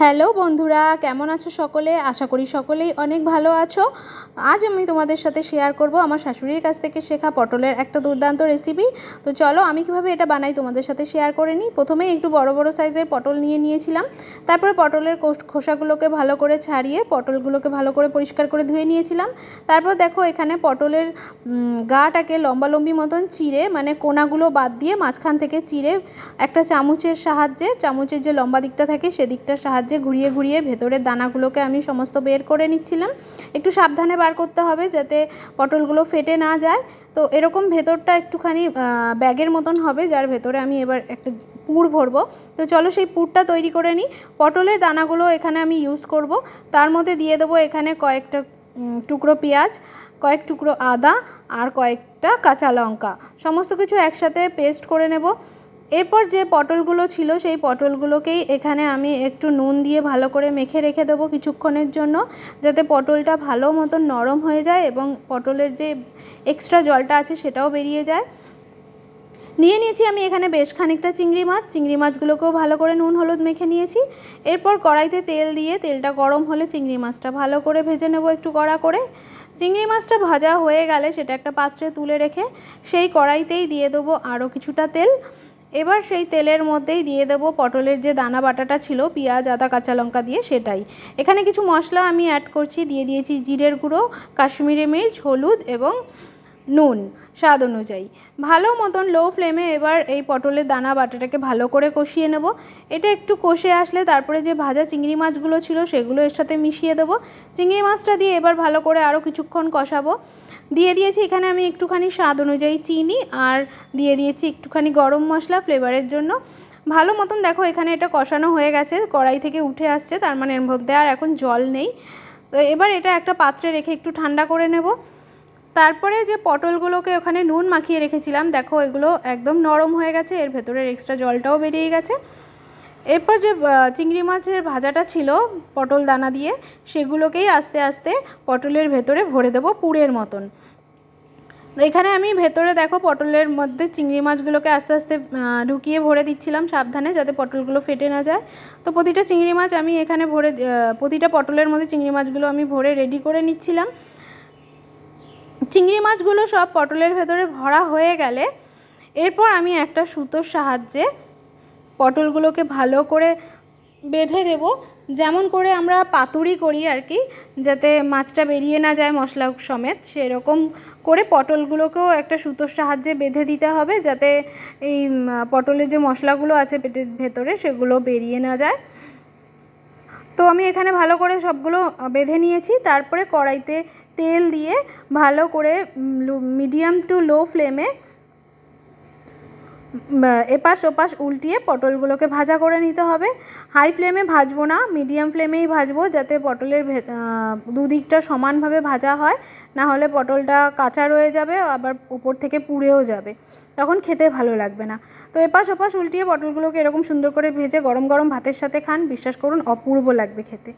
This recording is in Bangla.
হ্যালো বন্ধুরা, কেমন আছো সকলে? আশা করি সকলেই অনেক ভালো আছো। আজ আমি তোমাদের সাথে শেয়ার করব আমার শাশুড়ির কাছ থেকে শেখা পটলের একটা দুর্দান্ত রেসিপি তো চলো আমি কীভাবে এটা বানাই তোমাদের সাথে শেয়ার করে নিই। প্রথমেই একটু বড় বড় সাইজের পটল নিয়ে নিয়েছিলাম। তারপরে পটলের খোসাগুলোকে ভালো করে ছাড়িয়ে পটলগুলোকে ভালো করে পরিষ্কার করে ধুয়ে নিয়েছিলাম। তারপর দেখো এখানে পটলের গাটাকে লম্বালম্বি মতন চিড়ে মানে কোনাগুলো বাদ দিয়ে মাঝখান থেকে চিড়ে একটা চামচের সাহায্যে চামচের যে লম্বা দিকটা থাকে সেদিকটার সাহায্যে ঘুরিয়ে ঘুরিয়ে ভেতরের দানাগুলোকে আমি সমস্ত বের করে নিচ্ছিলাম। একটু সাবধানে বার করতে হবে যাতে পটলগুলো ফেটে না যায়। তো এরকম ভেতরটা একটুখানি ব্যাগের মতন হবে যার ভেতরে আমি এবার একটা পুর ভরবো। তো চলো সেই পুরটা তৈরি করে নিই। পটলের দানাগুলো এখানে আমি ইউজ করব। তার মধ্যে দিয়ে দেবো এখানে কয়েকটা টুকরো পেঁয়াজ, কয়েক টুকরো আদা আর কয়েকটা কাঁচা লঙ্কা। সমস্ত কিছু একসাথে পেস্ট করে নেব। এরপর যে পটলগুলো ছিল, সেই পটলগুলোকেই এখানে আমি একটু নুন দিয়ে ভালো করে মেখে রেখে দেবো কিছুক্ষণের জন্য, যাতে পটলটা ভালো মতন নরম হয়ে যায় এবং পটলের যে এক্সট্রা জলটা আছে সেটাও বেরিয়ে যায়। নিয়ে নিয়েছি আমি এখানে বেশ খানিকটা চিংড়ি মাছ। চিংড়ি মাছগুলোকেও ভালো করে নুন, হলুদ মেখে নিয়েছি। এরপর কড়াইতে তেল দিয়ে, তেলটা গরম হলে চিংড়ি মাছটা ভালো করে ভেজে নেব একটু কড়া করে। চিংড়ি মাছটা ভাজা হয়ে গেলে সেটা একটা পাত্রে তুলে রেখে সেই কড়াইতেই দিয়ে দেবো আরও কিছুটা তেল। এবার সেই তেলের মধ্যেই দিয়ে দেবো পটলের যে দানা বাটাটা ছিল, পেঁয়াজ, আদা, কাঁচা লঙ্কা দিয়ে সেটাই। এখানে কিছু মশলা আমি অ্যাড করছি, দিয়ে দিয়েছি জিরের গুঁড়ো, কাশ্মীরি মির্চ, হলুদ এবং নুন, স্বাদ অনুযায়ী। ভালো মতন লো ফ্লেমে এবার এই পটলের দানা বাটাটাকে ভালো করে কষিয়ে নেব। এটা একটু কষে আসলে তারপরে যে ভাজা চিংড়ি মাছগুলো ছিল, সেগুলো এর সাথে মিশিয়ে দেবো। চিংড়ি মাছটা দিয়ে এবার ভালো করে আরও কিছুক্ষণ কষাবো। দিয়ে দিয়েছি এখানে আমি একটুখানি স্বাদ অনুযায়ী চিনি আর দিয়ে দিয়েছি একটুখানি গরম মশলা ফ্লেভারের জন্য। ভালো মতন দেখো এখানে এটা কষানো হয়ে গেছে, কড়াই থেকে উঠে আসছে, তার মানে এর মধ্যে আর এখন জল নেই। তো এবার এটা একটা পাত্রে রেখে একটু ঠান্ডা করে নেব। তারপরে যে পটলগুলোকে ওখানে নুন মাখিয়ে রেখেছিলাম, দেখো এগুলো একদম নরম হয়ে গেছে, এর ভেতরের এক্সট্রা জলটাও বেরিয়ে গেছে। এরপর যে চিংড়ি মাছের ভাজাটা ছিল পটল দানা দিয়ে, সেগুলোকেই আস্তে আস্তে পটলের ভেতরে ভরে দেবো পুরের মতন। এখানে আমি ভেতরে দেখো পটলের মধ্যে চিংড়ি মাছগুলোকে আস্তে আস্তে ঢুকিয়ে ভরে দিচ্ছিলাম সাবধানে যাতে পটলগুলো ফেটে না যায়। তো প্রতিটা চিংড়ি মাছ আমি এখানে ভরে প্রতিটা পটলের মধ্যে চিংড়ি মাছগুলো আমি ভরে রেডি করে নিচ্ছিলাম। চিংড়ি মাছগুলো সব পটলের ভেতরে ভরা হয়ে গেলে এরপর আমি একটা সুতোর সাহায্যে পটলগুলোকে ভালো করে বেঁধে দেব। যেমন করে আমরা পাতুরি করি আর কি, যাতে মাছটা বেরিয়ে না যায় মশলা সমেত। সেরকম করে পটলগুলোকেও একটা সুতোর সাহায্যে বেঁধে দিতে হবে, যাতে এই পটলের যে মশলাগুলো আছে পেটের ভেতরে, সেগুলো বেরিয়ে না যায়। তো আমি এখানে ভালো করে সবগুলো বেঁধে নিয়েছি। তারপরে কড়াইতে তেল দিয়ে ভালো করে মিডিয়াম টু লো ফ্লেমে এপাশ ওপাশ উল্টিয়ে পটলগুলোকে ভাজা করে নিতে হবে। হাই ফ্লেমে ভাজবো না, মিডিয়াম ফ্লেমেই ভাজবো যাতে পটলের দুদিকটা সমানভাবে ভাজা হয়। না হলে পটলটা কাঁচা রয়ে যাবে, আবার উপর থেকে পুড়েও যাবে। তখন খেতে ভালো লাগবে না। তো এপাশ ওপাশ উল্টিয়ে পটলগুলোকে এরকম সুন্দর করে ভেজে গরম গরম ভাতের সাথে খান। বিশ্বাস করুন, অপূর্ব লাগবে খেতে।